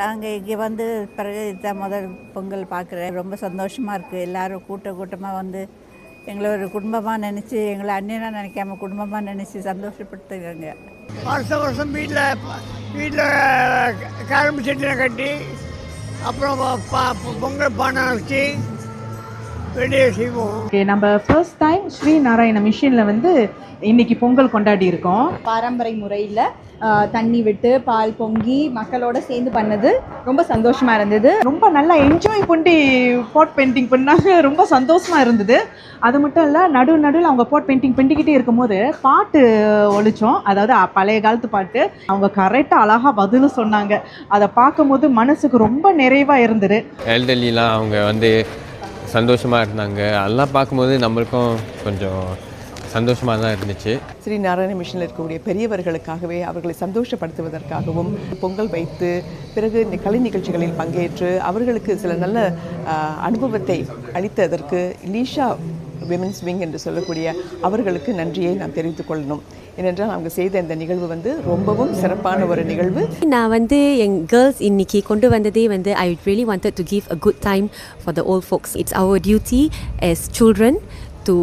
நாங்கள் இங்கே வந்து பிறகு இதான் முதல் பொங்கல் பார்க்குறேன் ரொம்ப சந்தோஷமாக இருக்குது எல்லாரும் கூட்ட கூட்டமாக வந்து எங்களை ஒரு குடும்பமாக நினச்சி எங்களை அண்ணனாக நினைக்காம குடும்பமாக நினச்சி சந்தோஷப்படுத்துகிறாங்க வருஷம் வருஷம் வீட்டில் வீட்டில் கரும்பு செட்டினை கட்டி அப்புறம் பொங்கல் பானை வச்சு வெளியே செய்வோம். ஓகே நம்ம ஃபர்ஸ்ட் டைம் ஸ்ரீ நாராயண மிஷினில் வந்து இன்னைக்கு பொங்கல் கொண்டாடி இருக்கோம். பாரம்பரிய முறையில் தண்ணி விட்டு பால் பொங்கி மக்களோட சேர்ந்து பண்ணது ரொம்ப சந்தோஷமா இருந்தது. ரொம்ப நல்லா என்ஜாய் பண்ணி பாட் பெயிண்டிங் பண்ணாங்க. ரொம்ப சந்தோஷமா இருந்தது. அது மட்டும் இல்லை நடு நடுவில் அவங்க பாட் பெயிண்டிங் பண்ணிக்கிட்டே இருக்கும்போது பாட்டு ஒழிச்சோம். அதாவது பழைய காலத்து பாட்டு. அவங்க கரெக்டாக அழகாக பதிலும் சொன்னாங்க. அதை பார்க்கும்போது மனசுக்கு ரொம்ப நிறைவாக இருந்தது. அவங்க வந்து சந்தோஷமாக இருந்தாங்க. அதெல்லாம் பார்க்கும்போது நம்மளுக்கும் கொஞ்சம் சந்தோஷமாக தான் இருந்துச்சு. ஸ்ரீ நாராயண மிஷனில் இருக்கக்கூடிய பெரியவர்களுக்காகவே அவர்களை சந்தோஷப்படுத்துவதற்காகவும் பொங்கல் வைத்து பிறகு இந்த கலை நிகழ்ச்சிகளில் பங்கேற்று அவர்களுக்கு சில நல்ல அனுபவத்தை அளித்ததற்கு லீஷா விமென்ஸ் விங் என்று சொல்லக்கூடிய அவர்களுக்கு நன்றியை நான் தெரிவித்துக் கொள்ளணும். ஏனென்றால் அவங்க செய்த இந்த நிகழ்வு வந்து ரொம்பவும் சிறப்பான ஒரு நிகழ்வு. நான் வந்து என் கேர்ள்ஸ் இன்னைக்கு கொண்டு வந்ததே வந்து I really wanted to give a good time for the old folks it's our duty as children to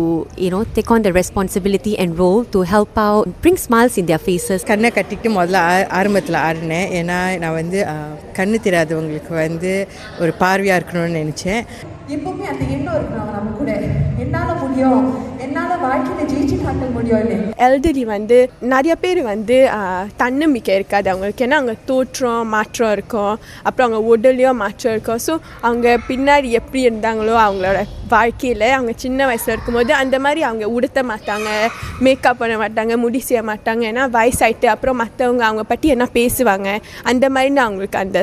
you know take on the responsibility and role to help out, bring smiles in their faces. கண்ணை கட்டிட்டு முதல்ல ஆரம்பத்தில் ஆடினேன். ஏன்னா நான் வந்து கண்ணு தெரியாதவங்களுக்கு வந்து ஒரு பார்வையாக இருக்கணும்னு நினச்சேன். எப்பவுமே அந்த எண்ணம் இருக்கணும் நம்ம கூட. என்னால முடியும். என்னால வாழ்க்கையில ஜெயிச்சு காட்ட முடியும் எல்டரி வந்து நிறைய பேர் வந்து தன்னம்பிக்கை இருக்காது அவங்களுக்கு. ஏன்னா அவங்க தோற்றம் மாற்றம் இருக்கும். அப்புறம் அவங்க உடல்லையும் மாற்றம் இருக்கும். ஸோ அவங்க பின்னாடி எப்படி இருந்தாங்களோ அவங்களோட வாழ்க்கையில் அவங்க சின்ன வயசில் இருக்கும்போது அந்த மாதிரி அவங்க உடுத்த மாட்டாங்க மேக்கப் பண்ண மாட்டாங்க முடி செய்ய மாட்டாங்க. ஏன்னா வயசாயிட்டு அப்புறம் மற்றவங்க அவங்க பற்றி என்ன பேசுவாங்க? அந்த மாதிரி தான் அவங்களுக்கு அந்த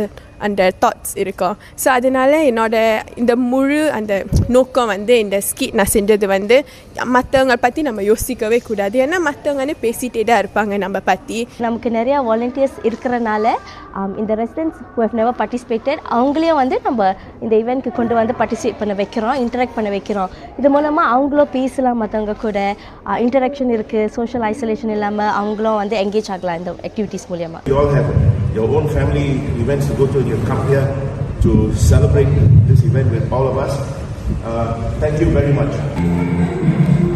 அந்த தாட்ஸ் இருக்கும் ஸோ அதனால என்னோட இந்த முழு அந்த நோக்கம் வந்து இந்த ஸ்கீட் நான் செஞ்சது வந்து மற்றவங்க பற்றி நம்ம யோசிக்கவே கூடாது. ஏன்னா மற்றவங்கன்னு பேசிகிட்டே தான் இருப்பாங்க நம்ம பற்றி நமக்கு நிறையா வாலண்டியர்ஸ் இருக்கிறனால ஆம், இந்த residents who have never participated அவங்களையும் வந்து நம்ம இந்த ஈவெண்ட்க்கு கொண்டு வந்து பார்ட்டிசிபேட் பண்ண வைக்கிறோம் இன்டராக்ட் பண்ண வைக்கிறோம். இது மூலமாக அவங்களும் பேசலாம் மற்றவங்க கூட. இன்டராக்ஷன் இருக்குது சோஷியல் ஐசோலேஷன் இல்லாமல் அவங்களும் வந்து எங்கேஜ் ஆகலாம் இந்த ஆக்டிவிட்டீஸ் மூலியமாக You all have your own family events to go to, and you've come here to celebrate this event with all of us. Uh, thank you very much.